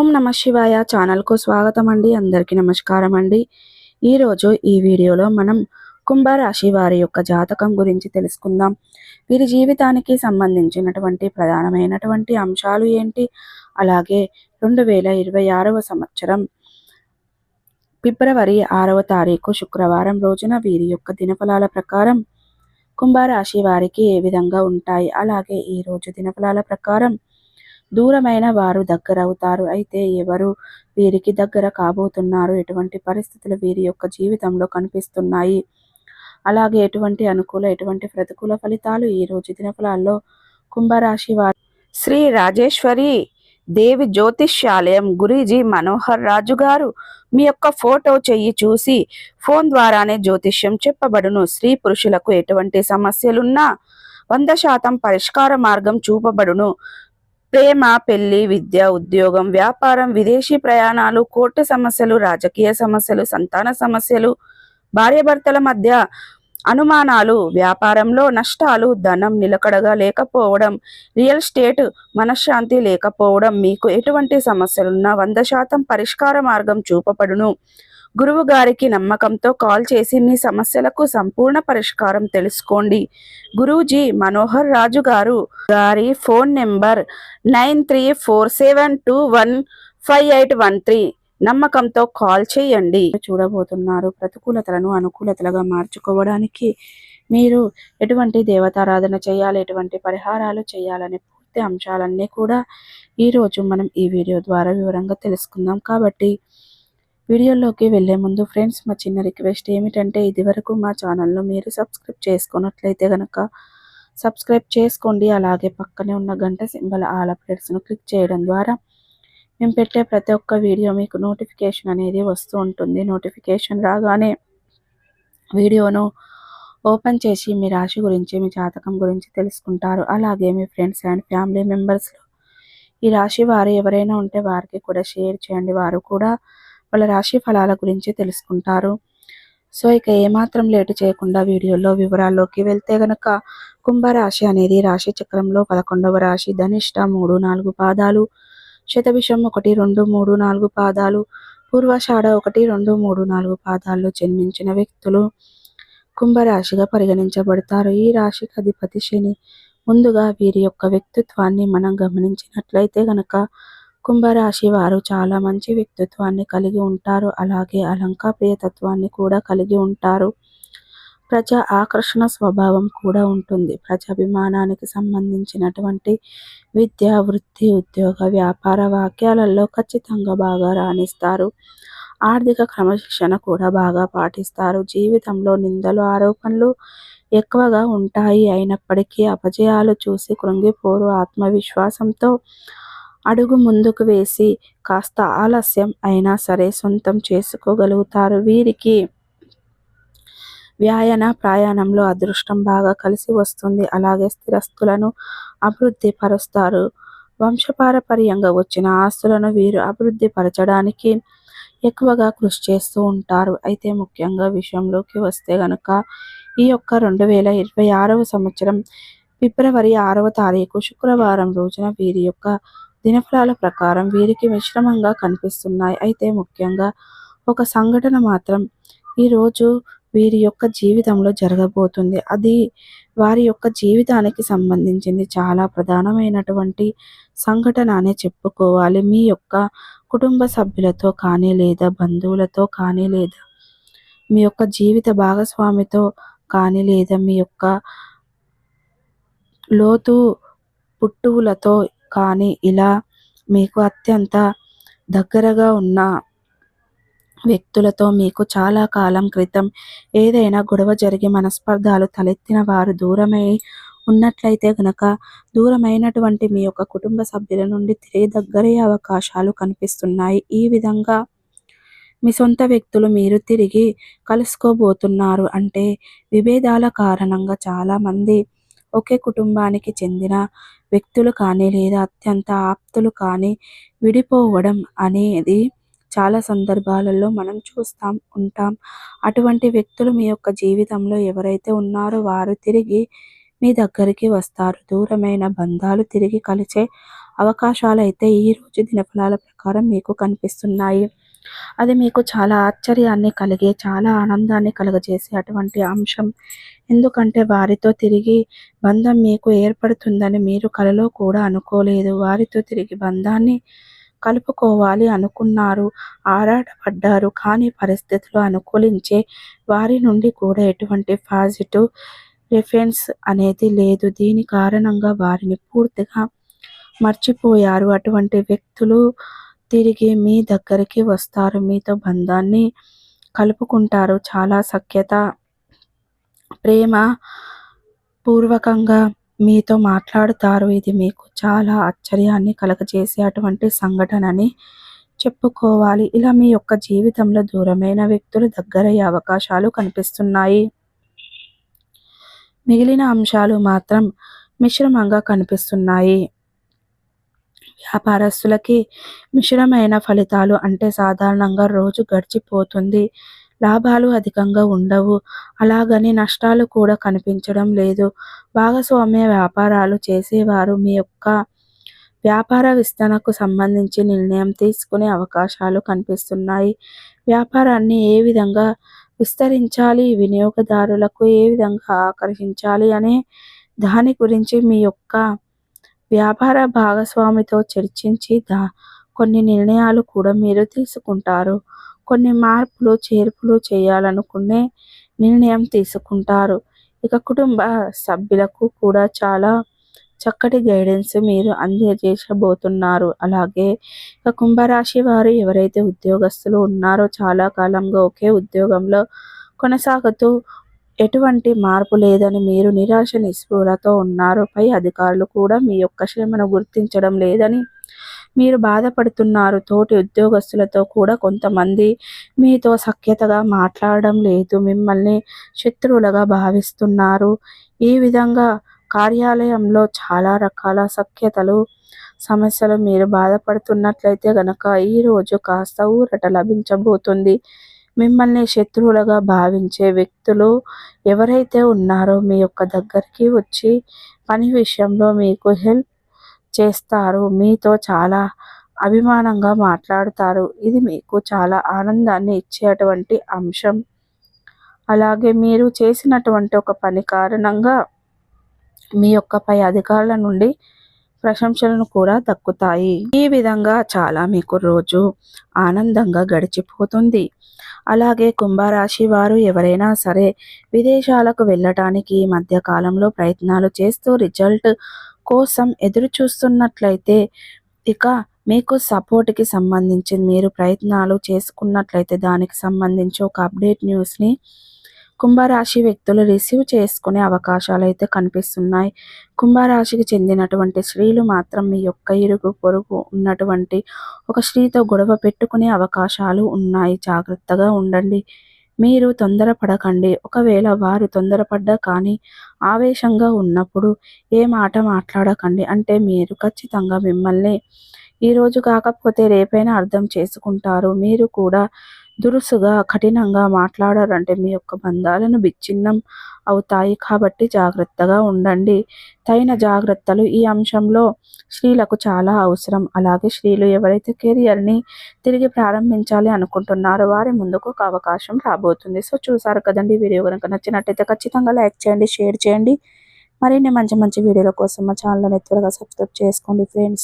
ఓం నమ శివాయ ఛానల్కు స్వాగతం అండి. అందరికీ నమస్కారం అండి. ఈరోజు ఈ వీడియోలో మనం కుంభరాశి వారి యొక్క జాతకం గురించి తెలుసుకుందాం. వీరి జీవితానికి సంబంధించినటువంటి ప్రధానమైనటువంటి అంశాలు ఏంటి? అలాగే రెండు వేల ఇరవై ఆరవ సంవత్సరం ఫిబ్రవరి ఆరవ తారీఖు శుక్రవారం రోజున వీరి యొక్క దినఫలాల ప్రకారం కుంభరాశి వారికి ఏ విధంగా ఉంటాయి? అలాగే ఈ రోజు దినఫలాల ప్రకారం దూరమైన వారు దగ్గరవుతారు. అయితే ఎవరు వీరికి దగ్గర కాబోతున్నారు? ఎటువంటి పరిస్థితులు వీరి యొక్క జీవితంలో కనిపిస్తున్నాయి? అలాగే ఎటువంటి అనుకూల ఎటువంటి ప్రతికూల ఫలితాలు ఈ రోజు దినఫలాల్లో కుంభరాశి వారు? శ్రీ రాజేశ్వరి దేవి జ్యోతిష్యాలయం గురీజీ మనోహర్ రాజు గారు మీ యొక్క ఫోటో చెయ్యి చూసి ఫోన్ ద్వారానే జ్యోతిష్యం చెప్పబడును. స్త్రీ పురుషులకు ఎటువంటి సమస్యలున్నా వంద శాతం పరిష్కార మార్గం చూపబడును. ప్రేమ పెళ్ళి విద్య ఉద్యోగం వ్యాపారం విదేశీ ప్రయాణాలు కోర్టు సమస్యలు రాజకీయ సమస్యలు సంతాన సమస్యలు భార్యాభర్తల మధ్య అనుమానాలు వ్యాపారంలో నష్టాలు ధనం నిలకడగా లేకపోవడం రియల్ స్టేట్ మనశ్శాంతి లేకపోవడం మీకు ఎటువంటి సమస్యలున్నా వంద శాతం పరిష్కార మార్గం చూపబడును. గురువు గారికి నమ్మకంతో కాల్ చేసి మీ సమస్యలకు సంపూర్ణ పరిష్కారం తెలుసుకోండి. గురూజీ మనోహర్ రాజు గారు గారి phone number nine three four seven two one five eight one three. నమ్మకంతో కాల్ చేయండి. చూడబోతున్నారు ప్రతికూలతలను అనుకూలతలుగా మార్చుకోవడానికి మీరు ఎటువంటి దేవతారాధన చేయాలి ఎటువంటి పరిహారాలు చేయాలనే పూర్తి అంశాలన్నీ కూడా ఈరోజు మనం ఈ వీడియో ద్వారా వివరంగా తెలుసుకుందాం. కాబట్టి వీడియోలోకి వెళ్ళే ముందు ఫ్రెండ్స్ మా చిన్న రిక్వెస్ట్ ఏమిటంటే ఇది వరకు మా ఛానల్ను మీరు సబ్స్క్రైబ్ చేసుకున్నట్లయితే కనుక సబ్స్క్రైబ్ చేసుకోండి. అలాగే పక్కనే ఉన్న గంట సింబల్ ఆల్ అప్డేట్స్ను క్లిక్ చేయడం ద్వారా మేము పెట్టే ప్రతి ఒక్క వీడియో మీకు నోటిఫికేషన్ అనేది వస్తూ ఉంటుంది. నోటిఫికేషన్ రాగానే వీడియోను ఓపెన్ చేసి మీ రాశి గురించి మీ జాతకం గురించి తెలుసుకుంటారు. అలాగే మీ ఫ్రెండ్స్ అండ్ ఫ్యామిలీ మెంబర్స్లో ఈ రాశి వారు ఎవరైనా ఉంటే వారికి కూడా షేర్ చేయండి. వారు కూడా వాళ్ళ రాశి ఫలాల గురించి తెలుసుకుంటారు. సో ఇక ఏమాత్రం లేటు చేయకుండా వీడియోలో వివరాల్లోకి వెళ్తే గనక కుంభరాశి అనేది రాశి చక్రంలో పదకొండవ రాశి ధనిష్ట మూడు నాలుగు పాదాలు శతభిషం ఒకటి రెండు మూడు నాలుగు పాదాలు పూర్వాషాఢ ఒకటి రెండు మూడు నాలుగు పాదాల్లో జన్మించిన వ్యక్తులు కుంభరాశిగా పరిగణించబడతారు. ఈ రాశికి అధిపతి శని. ముందుగా వీరి యొక్క వ్యక్తిత్వాన్ని మనం గమనించినట్లయితే గనక కుంభరాశి వారు చాలా మంచి వ్యక్తిత్వాన్ని కలిగి ఉంటారు. అలాగే అలంకాప్రియతత్వాన్ని కూడా కలిగి ఉంటారు. ప్రజా ఆకర్షణ స్వభావం కూడా ఉంటుంది. ప్రజాభిమానానికి సంబంధించినటువంటి విద్య వృత్తి ఉద్యోగ వ్యాపార వాక్యాలలో ఖచ్చితంగా బాగా రాణిస్తారు. ఆర్థిక క్రమశిక్షణ కూడా బాగా పాటిస్తారు. జీవితంలో నిందలు ఆరోపణలు ఎక్కువగా ఉంటాయి. అయినప్పటికీ అపజయాలు చూసి కృంగిపోరు. ఆత్మవిశ్వాసంతో అడుగు ముందుకు వేసి కాస్త ఆలస్యం అయినా సరే సొంతం చేసుకోగలుగుతారు వీరికి. వ్యాయన ప్రయాణంలో అదృష్టం బాగా కలిసి వస్తుంది. అలాగే స్థిరస్తులను అభివృద్ధి పరుస్తారు. వంశపారపర్యంగా వచ్చిన ఆస్తులను వీరు అభివృద్ధి పరచడానికి ఎక్కువగా కృషి చేస్తూ ఉంటారు. అయితే ముఖ్యంగా విషయంలోకి వస్తే గనుక ఈ యొక్క రెండు వేల ఇరవై ఆరవ సంవత్సరం ఫిబ్రవరి ఆరవ తారీఖు శుక్రవారం రోజున వీరి యొక్క దినఫలాల ప్రకారం వీరికి మిశ్రమంగా కనిపిస్తున్నాయి. అయితే ముఖ్యంగా ఒక సంఘటన మాత్రం ఈరోజు వీరి యొక్క జీవితంలో జరగబోతుంది. అది వారి యొక్క జీవితానికి సంబంధించింది. చాలా ప్రధానమైనటువంటి సంఘటన అనే చెప్పుకోవాలి. మీ యొక్క కుటుంబ సభ్యులతో కానీ లేదా బంధువులతో కానీ లేదా మీ యొక్క జీవిత భాగస్వామితో కానీ లేదా మీ యొక్క లోతు పుట్టువులతో కానీ ఇలా మీకు అత్యంత దగ్గరగా ఉన్న వ్యక్తులతో మీకు చాలా కాలం క్రితం ఏదైనా గొడవ జరిగి మనస్పర్ధాలు తలెత్తిన వారు దూరమై ఉన్నట్లయితే గనక దూరమైనటువంటి మీ యొక్క కుటుంబ సభ్యుల నుండి తిరిగి దగ్గరయ్యే అవకాశాలు కనిపిస్తున్నాయి. ఈ విధంగా మీ సొంత వ్యక్తులు మీరు తిరిగి కలుసుకోబోతున్నారు. అంటే విభేదాల కారణంగా చాలామంది ఒకే కుటుంబానికి చెందిన వ్యక్తులు కానీ లేదా అత్యంత ఆప్తులు కానీ విడిపోవడం అనేది చాలా సందర్భాలలో మనం చూస్తాం ఉంటాం. అటువంటి వ్యక్తులు మీ యొక్క జీవితంలో ఎవరైతే ఉన్నారో వారు తిరిగి మీ దగ్గరికి వస్తారు. దూరమైన బంధాలు తిరిగి కలిసే అవకాశాలు అయితే ఈరోజు దినఫలాల ప్రకారం మీకు కనిపిస్తున్నాయి. అది మీకు చాలా ఆశ్చర్యాన్ని కలిగే చాలా ఆనందాన్ని కలుగజేసే అటువంటి అంశం. ఎందుకంటే వారితో తిరిగి బంధం మీకు ఏర్పడుతుందని మీరు కలలో కూడా అనుకోలేదు. వారితో తిరిగి బంధాన్ని కలుపుకోవాలి అనుకున్నారు. ఆరాటపడ్డారు కానీ పరిస్థితులు అనుకూలించే వారి నుండి కూడా ఎటువంటి పాజిటివ్ రిఫెన్స్ అనేది లేదు. దీని కారణంగా వారిని పూర్తిగా మర్చిపోయారు. అటువంటి వ్యక్తులు తిరిగి మీ దగ్గరికి వస్తారు. మీతో బంధాన్ని కలుపుకుంటారు. చాలా సఖ్యత ప్రేమ పూర్వకంగా మీతో మాట్లాడుతారు. ఇది మీకు చాలా ఆశ్చర్యాన్ని కలగజేసే అటువంటి సంఘటనని చెప్పుకోవాలి. ఇలా మీ యొక్క జీవితంలో దూరమైన వ్యక్తులు దగ్గరయ్యే అవకాశాలు కనిపిస్తున్నాయి. మిగిలిన అంశాలు మాత్రం మిశ్రమంగా కనిపిస్తున్నాయి. వ్యాపారస్తులకి మిశ్రమైన ఫలితాలు అంటే సాధారణంగా రోజు గడిచిపోతుంది. లాభాలు అధికంగా ఉండవు. అలాగని నష్టాలు కూడా కనిపించడం లేదు. భాగస్వామ్య వ్యాపారాలు చేసేవారు మీ యొక్క వ్యాపార విస్తరణకు సంబంధించి నిర్ణయం తీసుకునే అవకాశాలు కనిపిస్తున్నాయి. వ్యాపారాన్ని ఏ విధంగా విస్తరించాలి? వినియోగదారులకు ఏ విధంగా ఆకర్షించాలి? అనే దాని గురించి మీ యొక్క వ్యాపార భాగస్వామితో చర్చించి దా కొన్ని నిర్ణయాలు కూడా మీరు తీసుకుంటారు. కొన్ని మార్పులు చేర్పులు చేయాలనుకునే నిర్ణయం తీసుకుంటారు. ఇక కుటుంబ సభ్యులకు కూడా చాలా చక్కటి గైడెన్స్ మీరు అందజేసబోతున్నారు అలాగే ఇక కుంభరాశి వారు ఎవరైతే ఉద్యోగస్తులు ఉన్నారో చాలా కాలంగా ఒకే ఉద్యోగంలో కొనసాగుతూ ఎటువంటి మార్పు లేదని మీరు నిరాశ నిస్పృహలతో ఉన్నారు. పై అధికారులు కూడా మీ యొక్క శ్రమను గుర్తించడం లేదని మీరు బాధపడుతున్నారు. తోటి ఉద్యోగస్తులతో కూడా కొంతమంది మీతో సఖ్యతగా మాట్లాడడం లేదు. మిమ్మల్ని శత్రువులుగా భావిస్తున్నారు. ఈ విధంగా కార్యాలయంలో చాలా రకాల సఖ్యతలు సమస్యలు మీరు బాధపడుతున్నట్లయితే గనక ఈరోజు కాస్త ఊరట లభించబోతుంది. మిమ్మల్ని శత్రువులుగా భావించే వ్యక్తులు ఎవరైతే ఉన్నారో మీ యొక్క దగ్గరికి వచ్చి పని విషయంలో మీకు హెల్ప్ చేస్తారు. మీతో చాలా అభిమానంగా మాట్లాడుతారు. ఇది మీకు చాలా ఆనందాన్ని ఇచ్చేటువంటి అంశం. అలాగే మీరు చేసినటువంటి ఒక పని కారణంగా మీ యొక్క పై అధికారుల నుండి ప్రశంసలను కూడా దక్కుతాయి. ఈ విధంగా చాలా మీకు రోజు ఆనందంగా గడిచిపోతుంది. అలాగే కుంభరాశి వారు ఎవరైనా సరే విదేశాలకు వెళ్ళటానికి ఈ మధ్య కాలంలో ప్రయత్నాలు చేస్తూ రిజల్ట్ కోసం ఎదురు చూస్తున్నట్లయితే ఇక మీకు సపోర్ట్కి సంబంధించి మీరు ప్రయత్నాలు చేసుకున్నట్లయితే దానికి సంబంధించి ఒక అప్డేట్ న్యూస్ని కుంభరాశి వ్యక్తులు రిసీవ్ చేసుకునే అవకాశాలు అయితే కనిపిస్తున్నాయి. కుంభరాశికి చెందినటువంటి స్త్రీలు మాత్రం మీ యొక్క ఇరుగు పొరుగు ఉన్నటువంటి ఒక స్త్రీతో గొడవ పెట్టుకునే అవకాశాలు ఉన్నాయి. జాగ్రత్తగా ఉండండి. మీరు తొందరపడకండి. ఒకవేళ వారు తొందరపడ్డా కానీ ఆవేశంగా ఉన్నప్పుడు ఏ మాట మాట్లాడకండి. అంటే మీరు ఖచ్చితంగా మిమ్మల్ని ఈరోజు కాకపోతే రేపైనా అర్థం చేసుకుంటారు. మీరు కూడా దురుసుగా కఠినంగా మాట్లాడారంటే మీ యొక్క బంధాలను విచ్ఛిన్నం అవుతాయి కాబట్టి జాగ్రత్తగా ఉండండి. తగిన జాగ్రత్తలు ఈ అంశంలో స్త్రీలకు చాలా అవసరం. అలాగే స్త్రీలు ఎవరైతే కెరియర్ని తిరిగి ప్రారంభించాలి అనుకుంటున్నారో వారి ముందుకు ఒక అవకాశం రాబోతుంది. సో చూసారు కదండి వీడియో కనుక నచ్చినట్టయితే ఖచ్చితంగా లైక్ చేయండి షేర్ చేయండి. మరిన్ని మంచి మంచి వీడియోల కోసం మా ఛానల్ని త్వరగా సబ్స్క్రైబ్ చేసుకోండి ఫ్రెండ్స్.